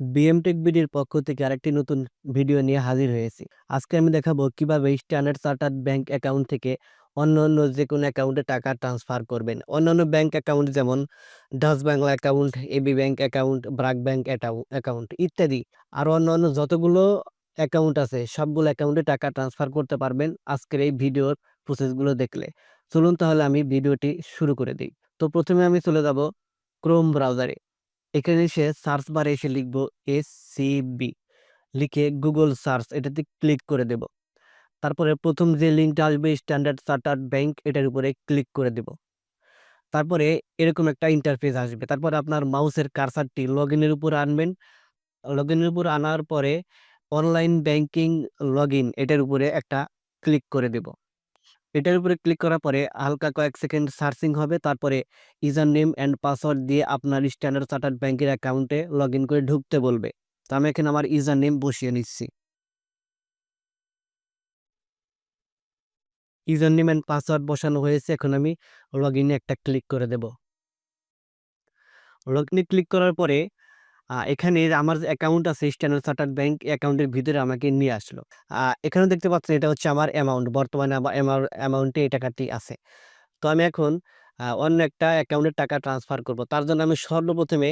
বিএমটেক বিডির পক্ষ থেকে আরেকটি নতুন ভিডিও নিয়ে হাজির হয়েছি। আজকে আমি দেখাবো কীভাবে স্ট্যান্ডার্ড চার্টার্ড ব্যাংক অ্যাকাউন্ট থেকে অন্য অন্য যে কোনো অ্যাকাউন্টে টাকা ট্রান্সফার করবেন। অন্যান্য ব্যাংক অ্যাকাউন্ট যেমন Dutch Bangla account AB bank account BRAC bank account ইত্যাদি। আরও অন্যান্য যতগুলো অ্যাকাউন্ট আছে, সবগুলো অ্যাকাউন্টে টাকা ট্রান্সফার করতে পারবেন আজকের এই ভিডিওর প্রসেসগুলো দেখলে। চলুন তাহলে আমি ভিডিওটি শুরু করে দিই। তো প্রথমে আমি চলে যাব ক্রোম ব্রাউজারে এখানে এসে সার্চ বারে এসে লিখব বি লিখে গুগল সার্চ, এটাতে ক্লিক করে দেব। তারপরে প্রথম যে লিঙ্কটা আসবে, স্ট্যান্ডার্ড চার্টার্ড ব্যাংক, এটার উপরে ক্লিক করে দেব। তারপরে এরকম একটা ইন্টারফেস আসবে। তারপরে আপনার মাউসের কারসারটি লগ ইনের উপর আনবেন। লগ ইনের উপর আনার পরে অনলাইন ব্যাংকিং লগ ইন এটার উপরে একটা ক্লিক করে দেব। এটার উপরে ক্লিক করার পরে হালকা কয়েক সেকেন্ড সার্চিং হবে। তারপরে ইউজার নেম অ্যান্ড পাসওয়ার্ড দিয়ে আপনার স্ট্যান্ডার্ড চার্টার্ড ব্যাংকের অ্যাকাউন্টে লগ করে ঢুকতে বলবে। তো আমি এখানে আমার ইউজার নেম বসিয়ে নিচ্ছি। ইউজার নেম অ্যান্ড পাসওয়ার্ড বসানো হয়েছে। এখন আমি লগ একটা ক্লিক করে দেব। লগ ক্লিক করার পরে এখানে আমার যে অ্যাকাউন্ট আছে স্ট্যান্ডার্ড চার্টার্ড ব্যাংক অ্যাকাউন্টের ভিতরে আমাকে নিয়ে আসলো। আহ, এখানে দেখতে পাচ্ছেন এটা হচ্ছে আমার অ্যামাউন্ট বর্তমানে আমার অ্যামাউন্টে এই টাকাটি আছে। তো আমি এখন অন্য একটা অ্যাকাউন্টে টাকা ট্রান্সফার করব। তার জন্য আমি সর্বপ্রথমে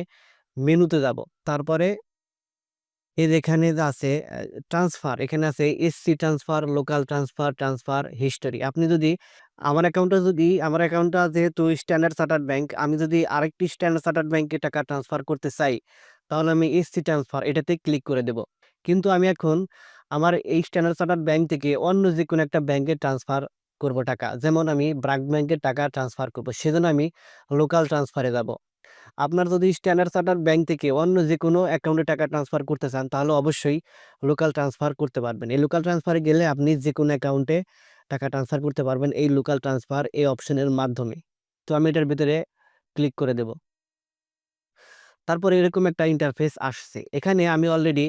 মেনুতে যাব। তারপরে এর এখানে আছে ট্রান্সফার এখানে আছে SC transfer local transfer transfer history আপনি যদি আমার অ্যাকাউন্টটা যদি আমার অ্যাকাউন্টটা যেহেতু স্ট্যান্ডার্ড চার্টার্ড ব্যাংক আমি যদি আরেকটি স্ট্যান্ডার্ড চার্টার্ড ব্যাংকে টাকা ট্রান্সফার করতে চাই তাহলে আমি এসসি ট্রান্সফার এটাতে ক্লিক করে দেব। কিন্তু আমি এখন আমার এই স্ট্যান্ডার্ড চার্টার্ড ব্যাংক থেকে অন্য যে কোনো একটা ব্যাংকে ট্রান্সফার করব টাকা। যেমন আমি ব্রাক ব্যাংকে টাকা ট্রান্সফার করব, সেজন্য আমি লোকাল ট্রান্সফারে যাব। আপনার যদি স্ট্যান্ডার্ড চার্টার্ড ব্যাংক থেকে অন্য যে কোনো অ্যাকাউন্টে টাকা ট্রান্সফার করতে চান, তাহলে অবশ্যই লোকাল ট্রান্সফার করতে পারবেন। এই লোকাল ট্রান্সফারে গেলে আপনি যে কোনো অ্যাকাউন্টে টাকা ট্রান্সফার করতে পারবেন এই লোকাল ট্রান্সফার এই অপশনের মাধ্যমে। তো আমি এটার ভিতরে ক্লিক করে দেব। তারপরে এরকম একটা ইন্টারফেস আসছে। এখানে আমি অলরেডি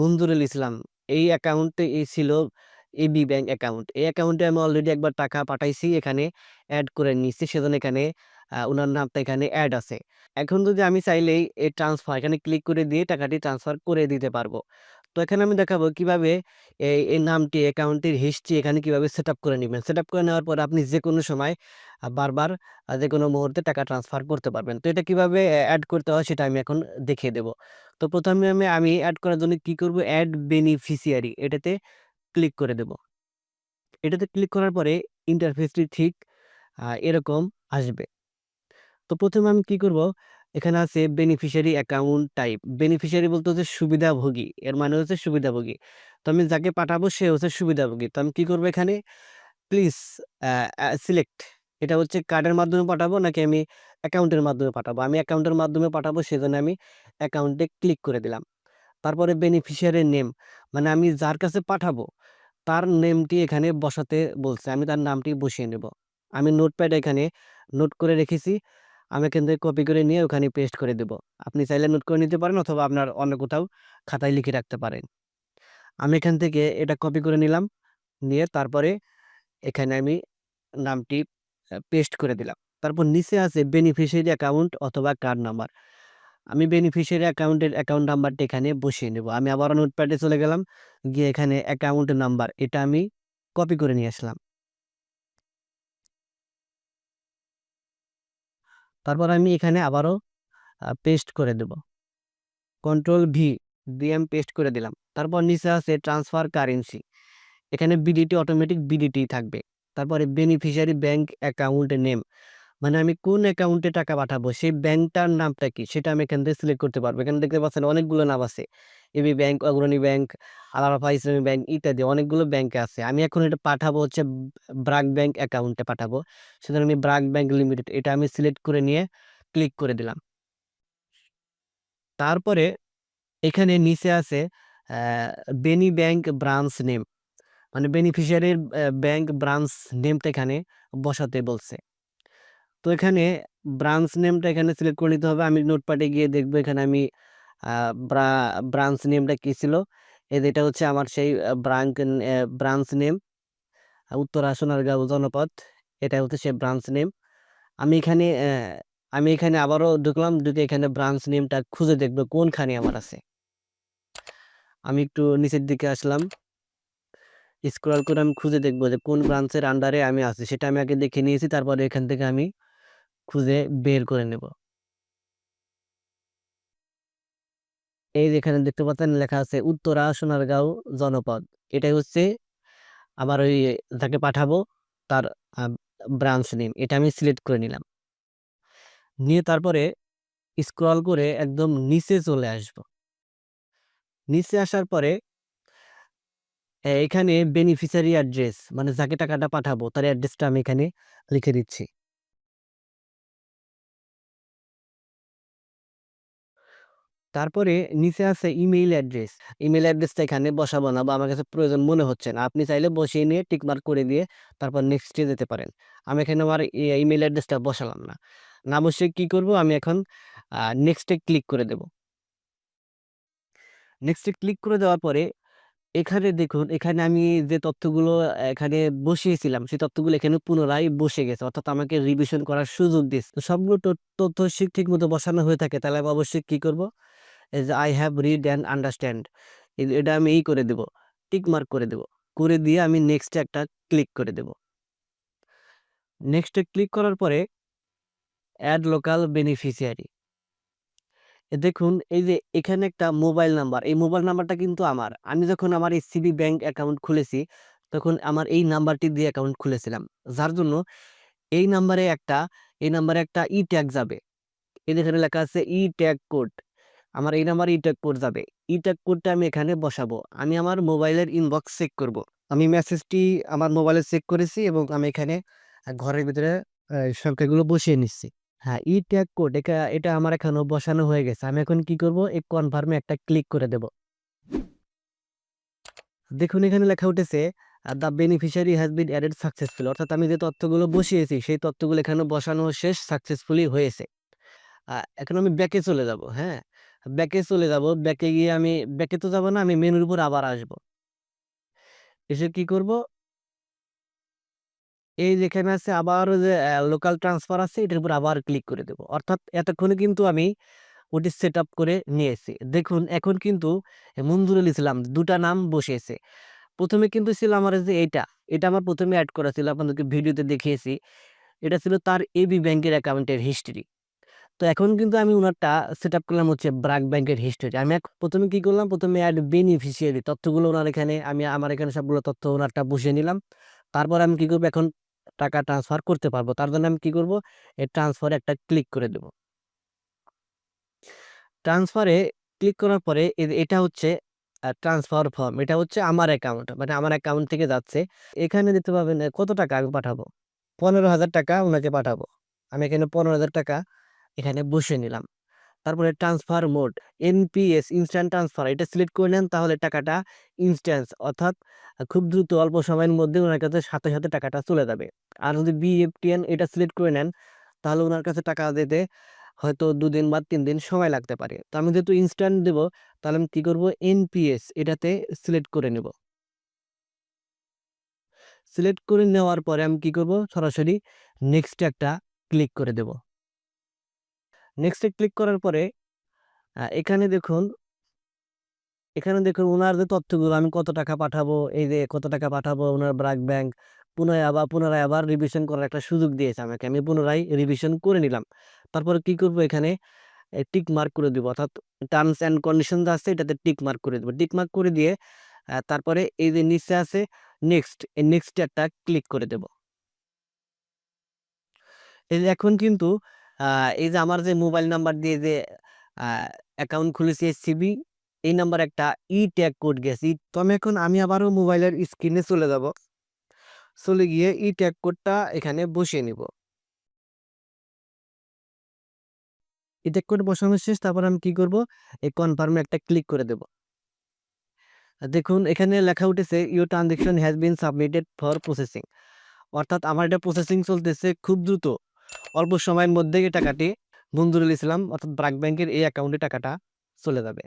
মঞ্জুরুল ইসলাম, এই অ্যাকাউন্টে এই ছিল এবি ব্যাংক অ্যাকাউন্ট এই অ্যাকাউন্টে আমি অলরেডি একবার টাকা পাঠাইছি, এখানে অ্যাড করে নিচ্ছি সেজন্য এখানে ওনার নামটা এখানে অ্যাড আছে। এখন যদি আমি চাইলেই এই ট্রান্সফার এখানে ক্লিক করে দিয়ে টাকাটি ট্রান্সফার করে দিতে পারব। তো এখানে আমি দেখাবো কীভাবে এই এই নামটি, অ্যাকাউন্টের হিস্ট্রি এখানে কীভাবে সেট আপ করে নেবেন। সেট আপ করে নেওয়ার পর আপনি যে কোনো সময় বারবার যে কোনো মুহূর্তে টাকা ট্রান্সফার করতে পারবেন। তো এটা কীভাবে অ্যাড করতে হয় সেটা আমি এখন দেখিয়ে দেব। তো প্রথমে আমি আমি অ্যাড করার জন্য কি করব? অ্যাড বেনিফিশিয়ারি এটাতে ক্লিক করে দেব। এটাতে ক্লিক করার পরে ইন্টারফেসটি ঠিক এরকম আসবে। তো প্রথমে আমি কি করব? এখানে আছে বেনিফিশিয়ারি অ্যাকাউন্ট টাইপ বেনিফিশিয়ারি বলতে হচ্ছে সুবিধাভোগী, এর মানে হচ্ছে সুবিধাভোগী। তো আমি যাকে পাঠাবো, সে হচ্ছে সুবিধাভোগী। তো আমি কি করব এখানে? প্লিজ সিলেক্ট এটা হচ্ছে কার্ডের মাধ্যমে পাঠাবো নাকি আমি অ্যাকাউন্টের মাধ্যমে পাঠাবো? আমি অ্যাকাউন্টের মাধ্যমে পাঠাবো, সেজন্য আমি অ্যাকাউন্টে ক্লিক করে দিলাম। তারপরে বেনিফিশিয়ারির নেম মানে আমি যার কাছে পাঠাবো, তার নেমটি এখানে বসাতে বলছে। আমি তার নামটি বসিয়ে নেব। আমি নোটপ্যাড এখানে নোট করে রেখেছি। আমি এখান থেকে কপি করে নিয়ে ওখানে পেস্ট করে দেব। আপনি চাইলে নোট করে নিতে পারেন অথবা আপনার অন্য কোথাও খাতায় লিখে রাখতে পারেন। আমি এখান থেকে এটা কপি করে নিলাম, নিয়ে তারপরে এখানে আমি নামটি পেস্ট করে দিলাম। তারপর নিচে আছে বেনিফিশিয়ারি অ্যাকাউন্ট অথবা কার্ড নাম্বার আমি বেনিফিশিয়ারি অ্যাকাউন্টের অ্যাকাউন্ট নাম্বারটা এখানে বসিয়ে নেব। আমি আবার নোটপ্যাডে চলে গেলাম, গিয়ে এখানে অ্যাকাউন্ট নাম্বার এটা আমি কপি করে নিয়ে আসলাম। তারপর আমি এখানে আবারও পেস্ট করে দেব। কন্ট্রোল ভি দিয়ে আমি পেস্ট করে দিলাম। তারপর নিচে আছে ট্রান্সফার কারেন্সি এখানে বিডিটি অটোমেটিক বিডিটি থাকবে। তারপরে বেনিফিশিয়ারি ব্যাংক অ্যাকাউন্ট নেম মানে আমি কোন অ্যাকাউন্টে টাকা পাঠাবো? সেই ব্যাংকটার নামটা কি? সেটা আমি এখান থেকে সিলেক্ট করতে পারব। এখানে দেখতে পাচ্ছেন অনেকগুলো নাম আছে। AB bank Agrani bank Al Arafah Islami bank ইত্যাদি অনেকগুলো ব্যাংকে আছে। আমি এখন এটা পাঠাবো হচ্ছে ব্রাক ব্যাংক অ্যাকাউন্টে পাঠাবো। সুতরাং আমি ব্রাক ব্যাংক লিমিটেড এটা আমি সিলেক্ট করে নিয়ে ক্লিক করে দিলাম। তারপরে এখানে নিচে আছে বেনি ব্যাংক ব্রাঞ্চ নেম মানে বেনিফিশিয়ারির ব্যাংক ব্রাঞ্চ নেমটা এখানে বসাতে বলছে। তো এখানে ব্রাঞ্চ নেমটা এখানে সিলেক্ট করে নিতে হবে। আমি নোটপ্যাডে গিয়ে দেখব। এখানে আমি ব্রাঞ্চ নেমটা কি ছিল এটা হচ্ছে আমার সেই ব্রাঞ্চ ব্রাঞ্চ নেম উত্তর উত্তরা সোনারগাঁও জনপদ এটা হচ্ছে সেই ব্রাঞ্চ নেম আমি এখানে আমি এখানে আবারও ঢুকলাম, ঢুকে এখানে ব্রাঞ্চ নেমটা খুঁজে দেখব কোনখানে আমার আছে আমি একটু নিচের দিকে আসলাম। স্ক্রল করে আমি খুঁজে দেখব যে কোন ব্রাঞ্চের আন্ডারে আমি আছি, সেটা আমি আগে দেখে নিয়েছি। তারপরে এখান থেকে আমি খুঁজে বের করে নেব। এই যে এখানে দেখতে পাচ্ছেন লেখা আছে, উত্তরা সোনারগাঁও জনপদ। এটাই হচ্ছে আমার ওই যাকে পাঠাবো তার ব্রাঞ্চ নেম। এটা আমি সিলেক্ট করে নিলাম। নিয়ে তারপরে স্ক্রল করে একদম নিচে চলে আসব। নিচে আসার পরে এখানে বেনিফিশিয়ারি অ্যাড্রেস মানে যাকে টাকাটা পাঠাবো, তার অ্যাড্রেসটা আমি এখানে লিখে দিচ্ছি। তারপরে নিচে আছে ইমেইল অ্যাড্রেস। ইমেইল অ্যাড্রেসটা এখানে বসাবো না বা আমার কাছে প্রয়োজন মনে হচ্ছে না। আপনি চাইলে বসিয়ে নিয়ে টিক মার্ক করে দিয়ে তারপর নেক্সট যেতে পারেন। আমি এখানে আমার ইমেইল অ্যাড্রেসটা বসালাম না। না বসিয়ে কি করব আমি এখন নেক্সট ক্লিক করে দেব। নেক্সট ক্লিক করে দেওয়ার পরে এখানে দেখুন, এখানে আমি যে তথ্যগুলো এখানে বসিয়েছিলাম, সেই তথ্যগুলো এখানে পুনরায় বসে গেছে। অর্থাৎ আমাকে রিভিশন করার সুযোগ দিচ্ছে। তো সবগুলো তথ্য ঠিক মতো বসানো হয়ে থাকে, তাহলে আমি অবশ্যই কি করব? এই যে I have read and understand এটা আমি ই করে দেব। টিক মার্ক করে দেব। করে দিয়ে আমি নেক্সট একটা ক্লিক করে দেব। নেক্সট ক্লিক করার পরে অ্যাড লোকাল বেনিফিশিয়ারি। এ, দেখুন, এই যে এখানে একটা মোবাইল নাম্বার। এই মোবাইল নাম্বারটা কিন্তু আমার। আমি যখন আমার এসসিবি ব্যাংক অ্যাকাউন্ট খুলেছি, তখন আমার এই নাম্বারটি দিয়ে অ্যাকাউন্ট খুলেছিলাম। যার জন্য এই নাম্বারে একটা, এই নাম্বারে একটা ই-ট্যাগ যাবে। এই যে এখানে লেখা আছে ই-ট্যাগ কোড। আমার এই নাম্বার ই-ট্যাগ কোড যাবে। ই-ট্যাগ কোডটা আমি এখানে বসাবো। আমি আমার মোবাইলের ইনবক্স চেক করব। আমি মেসেজটি আমার মোবাইলে চেক করেছি এবং আমি এখানে ঘরের ভিতরে সংখ্যাগুলো বসিয়ে নিচ্ছি। হ্যাঁ, ই-ট্যাগ কোড একা এটা আমার এখানেও বসানো হয়ে গেছে। আমি এখন কি করব? এই কনফার্ম একটা ক্লিক করে দেব। দেখুন এখানে লেখা উঠেছে the beneficiary has been added successful অর্থাৎ আমি যে তথ্যগুলো বসিয়েছি সেই তথ্যগুলো এখানে বসানো শেষ সাকসেসফুলি হয়েছে। এখন আমি ব্যাকে চলে যাব, হ্যাঁ? ব্যাকে চলে যাব। ব্যাকে গিয়ে আমি, ব্যাকে তো যাব না, আমি মেনুর উপর আবার আসব। এসে কি করব? এই যেখানে আছে আবার যে লোকাল ট্রান্সফার আছে, এটার উপর আবার ক্লিক করে দেব। অর্থাৎ এতক্ষণে কিন্তু আমি ওটি সেটআপ করে নিয়েছি। দেখুন, এখন কিন্তু মঞ্জুরুল ইসলাম দুটা নাম বসিয়েছে। প্রথমে কিন্তু ছিল আমার যে এইটা। এটা আমার প্রথমে অ্যাড করা ছিল, আপনাদেরকে ভিডিওতে দেখিয়েছি। এটা ছিল তার এবি ব্যাংকের অ্যাকাউন্টের হিস্ট্রি। তো এখন কিন্তু আমি উনারটা সেটআপ করলাম হচ্ছে ব্রাক ব্যাংকের হিস্টরি। আমি এক ১ম এ কি করলাম? ১ম এ এড বেনিফিশিয়ারি তথ্যগুলো ওনার এখানে আমি আমার এখানে সবগুলো তথ্য ওনারটা বসিয়ে নিলাম। তারপর আমি কি করব? এখন টাকা ট্রান্সফার করতে পারব তার জন্য আমি কি করব? এই ট্রান্সফার একটা ক্লিক করে দেব। ট্রান্সফারে ক্লিক করার পরে এটা হচ্ছে ট্রান্সফার ফর্ম। এটা হচ্ছে আমার অ্যাকাউন্ট। মানে আমার অ্যাকাউন্ট থেকে যাচ্ছে। এখানে দিতে পারবেন কত টাকা আমি পাঠাবো? পনেরো হাজার টাকা ওনাকে পাঠাবো। আমি এখানে ৳১৫,০০০ এখানে বসিয়ে নিলাম। তারপরে transfer mode NPS instant transfer এটা সিলেক্ট করে নেন তাহলে টাকাটা ইনস্ট্যান্স অর্থাৎ খুব দ্রুত অল্প সময়ের মধ্যে ওনার কাছে সাথে, সাথে টাকাটা চলে যাবে। আর যদি বিএফটিএন এটা সিলেক্ট করে নেন তাহলে ওনার কাছে টাকা দিতে হয়তো দুদিন বা তিন দিন সময় লাগতে পারে। তো আমি যেহেতু ইনস্ট্যান্ট দেব তাহলে আমি কী করব এনপিএস এটাতে সিলেক্ট করে নেব। সিলেক্ট করে নেওয়ার পরে আমি কি করব? সরাসরি নেক্সট একটা ক্লিক করে দেব। নেক্সট ক্লিক করার পরে এখানে দেখুন এখানে দেখুন উনার যে তথ্যগুলো আমি কত টাকা পাঠাবো, এই যে কত টাকা পাঠাবো উনার ব্রাক ব্যাংক পুনরায় আবার পুনরায় আবার রিভিশন করার একটা সুযোগ দিয়েছে আমাকে। আমি পুনরায় রিভিশন করে নিলাম। তারপরে কি করব? এখানে টিক মার্ক করে দিব। অর্থাৎ টার্মস অ্যান্ড কন্ডিশন আছে এটাতে টিক মার্ক করে দেব। টিক মার্ক করে দিয়ে তারপরে এই যে নিচে আছে নেক্সট, এই নেক্সট একটা ক্লিক করে দেব। এখন কিন্তু এই যে আমার যে মোবাইল নাম্বার দিয়ে যে অ্যাকাউন্ট খুলেছি এসসিবি, এই নাম্বারে একটা ই-ট্যাগ কোড গেছে। ই তো আমি এখন, আমি আবারও মোবাইলের স্ক্রিনে চলে যাব। চলে গিয়ে ই-ট্যাগ কোডটা এখানে বসিয়ে নিব। ই-ট্যাগ কোড বসানো শেষ, তারপর আমি কি করব? এই কনফার্মে একটা ক্লিক করে দেব। দেখুন, এখানে লেখা উঠেছে your transaction has been submitted for processing. অর্থাৎ আমার এটা প্রসেসিং চলতেছে খুব দ্রুত। অল্প সময়ের মধ্যেই এই টাকাটি মঞ্জুরুল ইসলাম অর্থাৎ ব্রাক ব্যাংকের এই অ্যাকাউন্টে টাকাটা চলে যাবে।